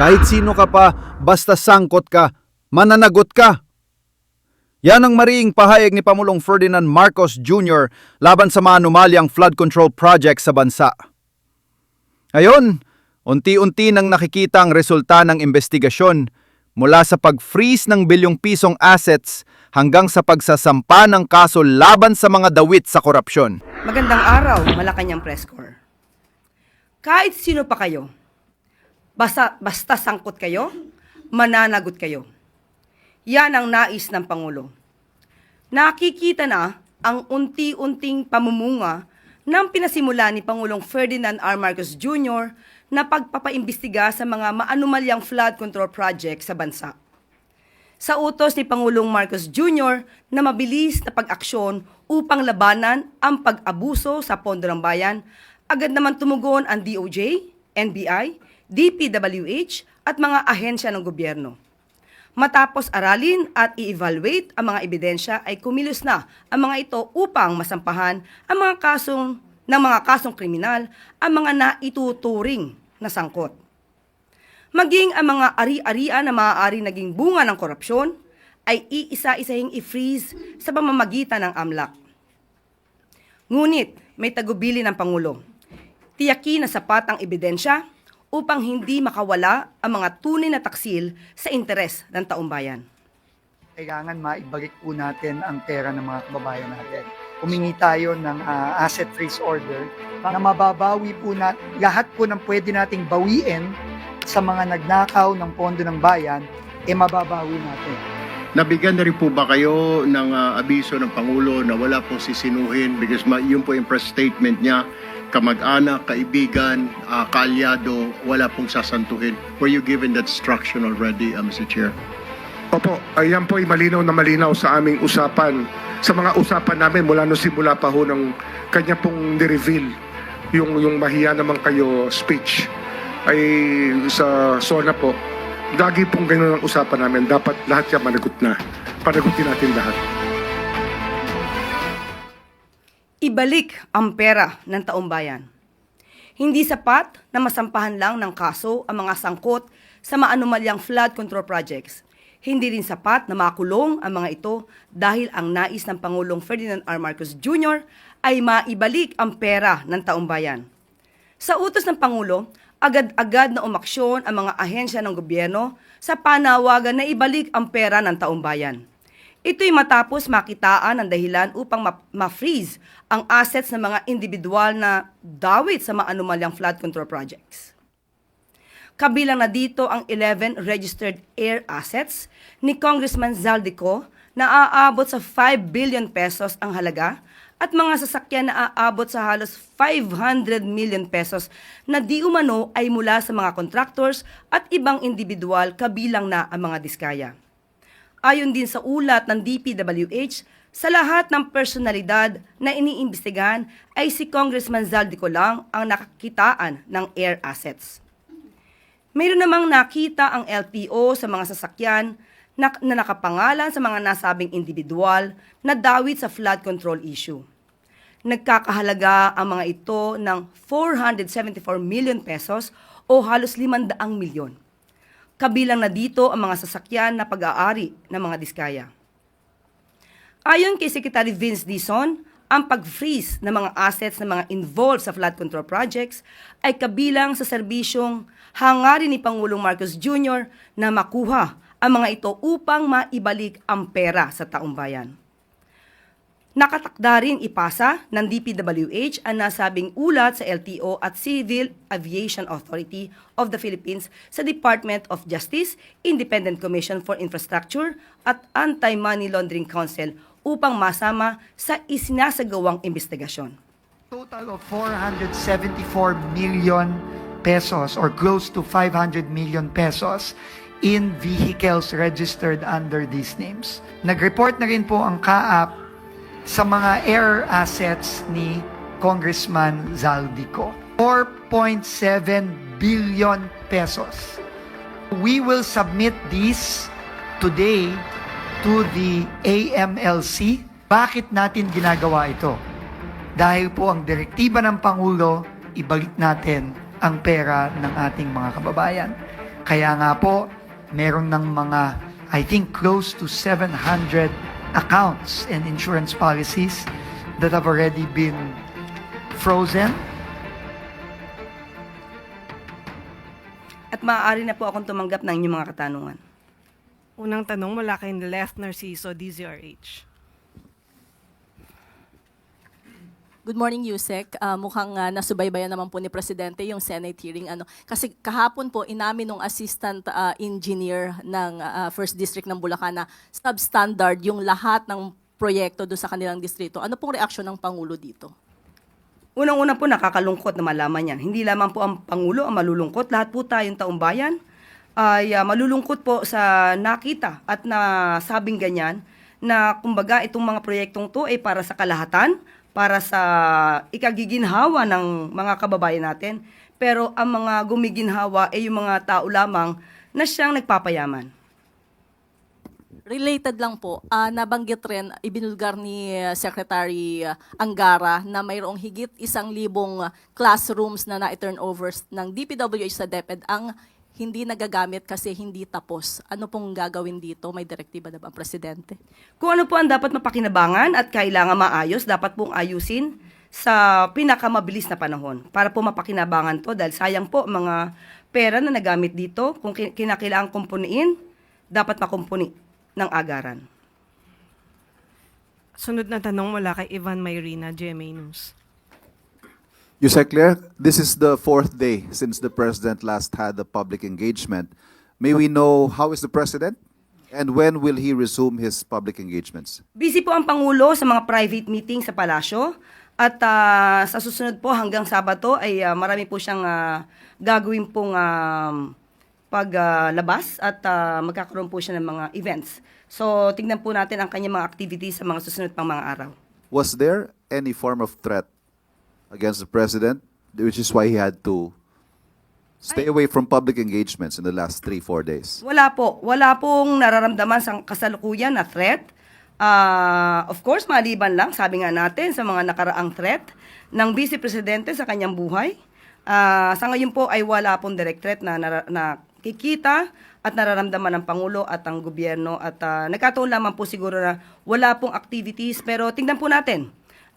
Kahit sino ka pa, basta sangkot ka, mananagot ka. Yan ang mariing pahayag ni Pamulong Ferdinand Marcos Jr. laban sa mga anomalyang flood control project sa bansa. Ngayon, unti-unti nang nakikita ang resulta ng investigasyon mula sa pag-freeze ng bilyong pisong assets hanggang sa pagsasampa ng kaso laban sa mga dawit sa korupsyon. Magandang araw, Malacanang Press Corps. Kahit sino pa kayo, basta, basta sangkot kayo, mananagot kayo. Yan ang nais ng Pangulo. Nakikita na ang unti-unting pamumunga ng pinasimula ni Pangulong Ferdinand R. Marcos Jr. na pagpapaimbestiga sa mga maanumalyang flood control project sa bansa. Sa utos ni Pangulong Marcos Jr. na mabilis na pag-aksyon upang labanan ang pag-abuso sa pondo ng bayan, agad naman tumugon ang DOJ, NBI, DPWH at mga ahensya ng gobyerno. Matapos aralin at i-evaluate ang mga ebidensya ay kumilos na ang mga ito upang masampahan ang mga kasong ng mga kasong kriminal ang mga naituturing na sangkot. Maging ang mga ari-arian na maaari naging bunga ng korupsyon ay iisa-isahing i-freeze sa pamamagitan ng AMLAC. Ngunit may tagubili ng Pangulo. Tiyaki na sapat ang ebidensya upang hindi makawala ang mga tunay na taksil sa interes ng taumbayan. kailangan maibalik po natin ang pera ng mga kababayan natin. Humingi tayo ng ah, asset freeze order na mababawi po na lahat po ng pwede nating bawiin sa mga nagnakaw ng pondo ng bayan, eh mababawi natin. Nabigyan na rin po ba kayo ng ah, abiso ng Pangulo na wala pong sisinuhin because ma- yun po yung press statement niya, kamag-anak, kaibigan, ah, kaalyado, wala pong sasantuhin. Were you given that instruction already, uh, Mr. Chair? Opo, ayan po ay malinaw na malinaw sa aming usapan. Sa mga usapan namin mula nung simula pa ho ng kanya pong ni-reveal yung, yung mahiya naman kayo speech ay sa SONA po. Lagi pong ganun ang usapan namin. Dapat lahat yan managot na. Panagutin natin lahat. Ibalik ang pera ng taumbayan. Hindi sapat na masampahan lang ng kaso ang mga sangkot sa maanumalyang flood control projects. Hindi rin sapat na makulong ang mga ito dahil ang nais ng Pangulong Ferdinand R. Marcos Jr. ay maibalik ang pera ng taumbayan. Sa utos ng Pangulo, agad-agad na umaksyon ang mga ahensya ng gobyerno sa panawagan na ibalik ang pera ng taumbayan. Ito'y matapos makitaan ang dahilan upang ma- ma-freeze ang assets ng mga individual na dawit sa mga anomalyang flood control projects. Kabilang na dito ang 11 registered air assets ni Congressman Zaldico na aabot sa 5 billion pesos ang halaga at mga sasakyan na aabot sa halos 500 million pesos na di umano ay mula sa mga contractors at ibang individual kabilang na ang mga diskaya. Ayon din sa ulat ng DPWH, sa lahat ng personalidad na iniimbestigahan ay si Congressman Zaldico lang ang nakakitaan ng air assets. Mayroon namang nakita ang LTO sa mga sasakyan na, na nakapangalan sa mga nasabing individual na dawit sa flood control issue. Nagkakahalaga ang mga ito ng 474 million pesos o halos 500 milyon. Kabilang na dito ang mga sasakyan na pag-aari ng mga diskaya. Ayon kay Secretary Vince Dizon, ang pag-freeze ng mga assets ng mga involved sa flood control projects ay kabilang sa serbisyong hangarin ni Pangulong Marcos Jr. na makuha ang mga ito upang maibalik ang pera sa taong bayan. Nakatakda rin ipasa ng DPWH ang nasabing ulat sa LTO at Civil Aviation Authority of the Philippines sa Department of Justice, Independent Commission for Infrastructure at Anti-Money Laundering Council upang masama sa isinasagawang investigasyon. Total of 474 million pesos or close to 500 million pesos in vehicles registered under these names. Nag-report na rin po ang CAAP sa mga air assets ni Congressman Zaldico. 4.7 billion pesos. We will submit these today to the AMLC. Bakit natin ginagawa ito? Dahil po ang direktiba ng Pangulo, ibalik natin ang pera ng ating mga kababayan. Kaya nga po, meron ng mga, I think, close to 700 accounts and insurance policies that have already been frozen At maaari na po akong tumanggap ng inyong mga katanungan. Unang tanong mula kay Left Narciso, DZRH. Good morning, Yusek. Ah, mukhang ah, nasubaybayan naman po ni Presidente yung Senate hearing. Ano, kasi kahapon po, inamin ng assistant ah, engineer ng ah, First District ng Bulacan na substandard yung lahat ng proyekto do sa kanilang distrito. Ano pong reaksyon ng Pangulo dito? Unang-una po nakakalungkot na malaman yan. Hindi lamang po ang Pangulo ang malulungkot. Lahat po tayong taong bayan ay ah, malulungkot po sa nakita at nasabing ganyan na kumbaga itong mga proyektong to ay para sa kalahatan, para sa ikagiginhawa ng mga kababayan natin. Pero ang mga gumiginhawa ay yung mga tao lamang na siyang nagpapayaman. Related lang po, ah, nabanggit rin, ibinulgar ni ah, Secretary ah, Angara na mayroong higit isang libong ah, classrooms na na-turnovers ng DPWH sa DepEd ang hindi nagagamit kasi hindi tapos. Ano pong gagawin dito? May direktiba na ba ang Presidente? Kung ano po ang dapat mapakinabangan at kailangan maayos, dapat pong ayusin sa pinakamabilis na panahon para po mapakinabangan to dahil sayang po mga pera na nagamit dito kung kin- kinakailangan kumpuniin, dapat makumpuni ng agaran. Sunod na tanong mula kay Ivan Mayrina, GMA News. Yusek Claire, this is the fourth day since the president last had a public engagement. May we know how is the president and when will he resume his public engagements? Busy po ang Pangulo sa mga private meeting sa palasyo at ah, sa susunod po hanggang Sabato ay ah, marami po siyang ah, gagawin pong um, paglabas at ah, magkakaroon po siya ng mga events. So tignan po natin ang kanyang mga activities sa mga susunod pang mga araw. Was there any form of threat against the president, which is why he had to stay away from public engagements in the last three, four days? Wala po. Wala pong nararamdaman sa kasalukuyan na threat. Ah, of course, maliban lang, sabi nga natin, sa mga nakaraang threat ng Vice Presidente sa kanyang buhay. Ah, sa ngayon po ay wala pong direct threat na, nara- na kikita at nararamdaman ng Pangulo at ang gobyerno. At ah, nagkataon lamang po siguro na wala pong activities. Pero tingnan po natin.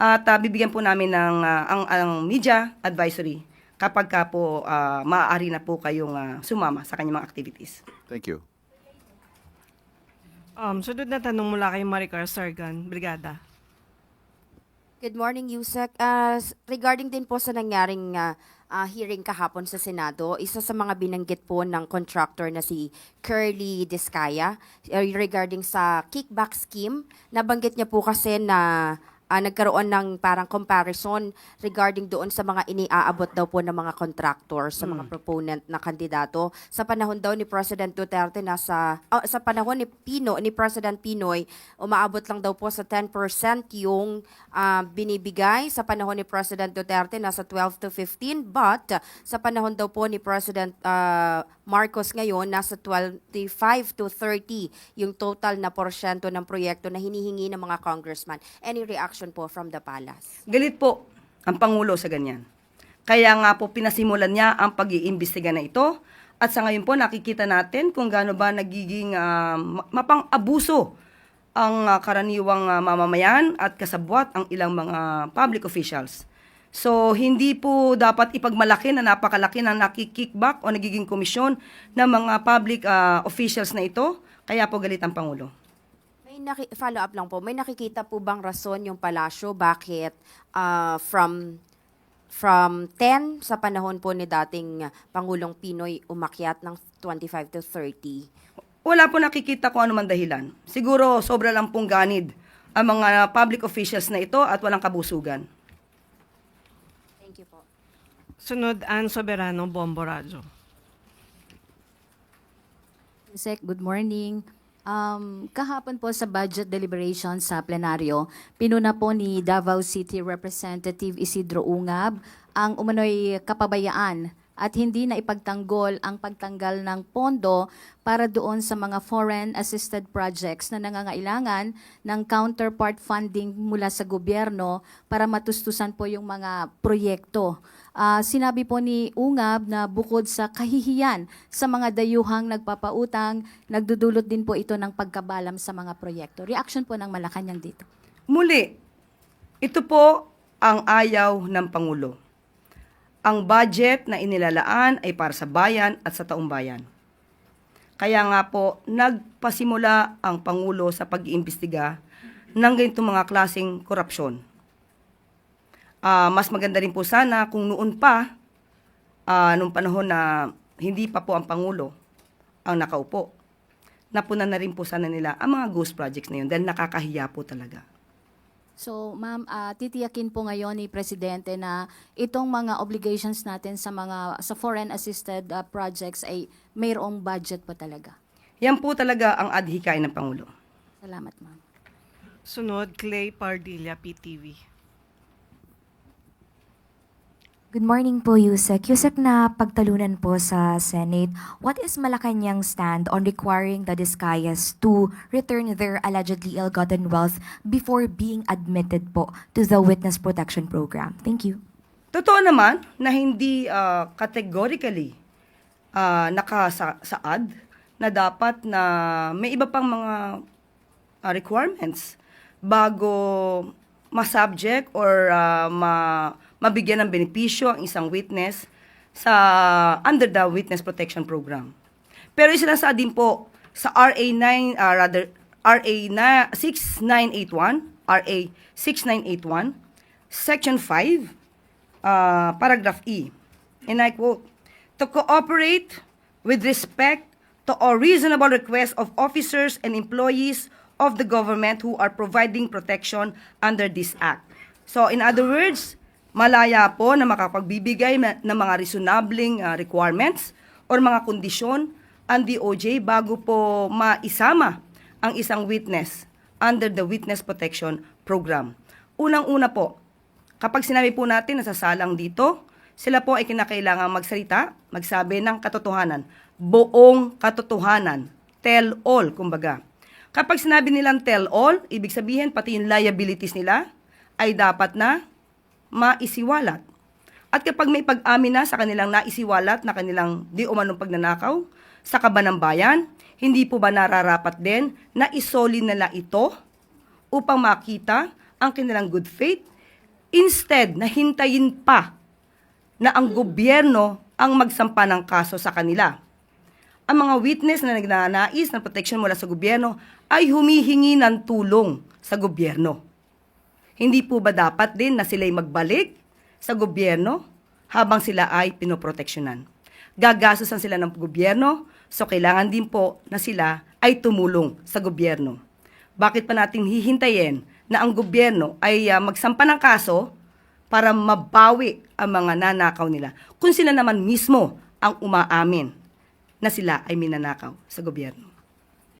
At ah, bibigyan po namin ng ah, ang, ang media advisory kapag ka po ah, maaari na po kayong ah, sumama sa kanyang mga activities. Thank you. Um, sunod na tanong mula kay Maricar Sargan, Brigada. Good morning, Yusek. Uh, regarding din po sa nangyaring uh, uh, hearing kahapon sa Senado, isa sa mga binanggit po ng contractor na si Curly Discaya uh, regarding sa kickback scheme, nabanggit niya po kasi na uh, nagkaroon ng parang comparison regarding doon sa mga iniaabot daw po ng mga contractor sa mga proponent na kandidato. Sa panahon daw ni President Duterte nasa ah, sa panahon ni Pino ni President Pinoy umaabot lang daw po sa 10% yung ah, binibigay sa panahon ni President Duterte nasa 12 to 15 but ah, sa panahon daw po ni President ah, Marcos ngayon nasa 25 to 30 yung total na porsyento ng proyekto na hinihingi ng mga congressman. Any reaction po from the palace? Galit po ang Pangulo sa ganyan. Kaya nga po pinasimulan niya ang pag-iimbestiga na ito. At sa ngayon po nakikita natin kung gaano ba nagiging ma- mapang-abuso ang ah, karaniwang ah, mamamayan at kasabwat ang ilang mga public officials. So, hindi po dapat ipagmalaki na napakalaki ng nakikickback o nagiging komisyon ng mga public ah, officials na ito. Kaya po galit ang Pangulo. Naki- follow up lang po. May nakikita po bang rason yung palasyo bakit ah, from from 10 sa panahon po ni dating Pangulong Pinoy umakyat ng 25 to 30? Wala po nakikita kung ano man dahilan. Siguro sobra lang pong ganid ang mga public officials na ito at walang kabusugan. Thank you po. Sunod, Ann Soberano, Bombo Radyo. Sec, good morning. Um, kahapon po sa budget deliberation sa plenaryo, pinuna po ni Davao City Representative Isidro Ungab ang umano'y kapabayaan at hindi na ipagtanggol ang pagtanggal ng pondo para doon sa mga foreign assisted projects na nangangailangan ng counterpart funding mula sa gobyerno para matustusan po yung mga proyekto. Ah, sinabi po ni Ungab na bukod sa kahihiyan sa mga dayuhang nagpapautang, nagdudulot din po ito ng pagkabalam sa mga proyekto. Reaction po ng Malacanang dito. Muli, ito po ang ayaw ng Pangulo. Ang budget na inilalaan ay para sa bayan at sa taong bayan. Kaya nga po, nagpasimula ang Pangulo sa pag-iimbestiga ng ganitong mga klaseng korupsyon. Ah, mas maganda rin po sana kung noon pa, ah, nung panahon na hindi pa po ang Pangulo ang nakaupo, napunan na rin po sana nila ang mga ghost projects na yun dahil nakakahiya po talaga. So, ma'am, ah, titiyakin po ngayon ni Presidente na itong mga obligations natin sa mga sa foreign assisted ah, projects ay mayroong budget po talaga. Yan po talaga ang adhikain ng Pangulo. Salamat, ma'am. Sunod, Clay Pardilla, PTV. Good morning po, Yusek. Yusek na pagtalunan po sa Senate, what is Malacanang stand on requiring the Discayas to return their allegedly ill-gotten wealth before being admitted po to the Witness Protection Program? Thank you. Totoo naman na hindi ah, categorically ah, nakasaad na dapat na may iba pang mga ah, requirements bago ma-subject or ah, ma mabigyan ng benepisyo ang isang witness sa under the Witness Protection Program. Pero isinasaad din po sa RA 9 ah, rather RA na 6981, RA 6981, Section 5, uh, paragraph E. And I quote, to cooperate with respect to all reasonable requests of officers and employees of the government who are providing protection under this act. So in other words, malaya po na makapagbibigay ma- ng mga reasonabling uh, requirements or mga kondisyon ang DOJ bago po maisama ang isang witness under the Witness Protection Program. Unang-una po, Kapag sinabi po natin na sasalang dito, sila po ay kinakailangan magsalita, magsabi ng katotohanan. Buong katotohanan. Tell all, kumbaga. Kapag sinabi nilang tell all, ibig sabihin pati yung liabilities nila ay dapat na maisiwalat. At kapag may pag-amin na sa kanilang naisiwalat na kanilang di umanong pagnanakaw sa kaban ng bayan, hindi po ba nararapat din na isoli nila ito upang makita ang kanilang good faith Instead, na hintayin pa na ang gobyerno ang magsampa ng kaso sa kanila. Ang mga witness na nagnanais ng protection mula sa gobyerno ay humihingi ng tulong sa gobyerno. Hindi po ba dapat din na sila'y magbalik sa gobyerno habang sila ay pinoproteksyonan? Gagastosan sila ng gobyerno, so kailangan din po na sila ay tumulong sa gobyerno. Bakit pa natin hihintayin na ang gobyerno ay ah, magsampa ng kaso para mabawi ang mga nanakaw nila kung sila naman mismo ang umaamin na sila ay minanakaw sa gobyerno?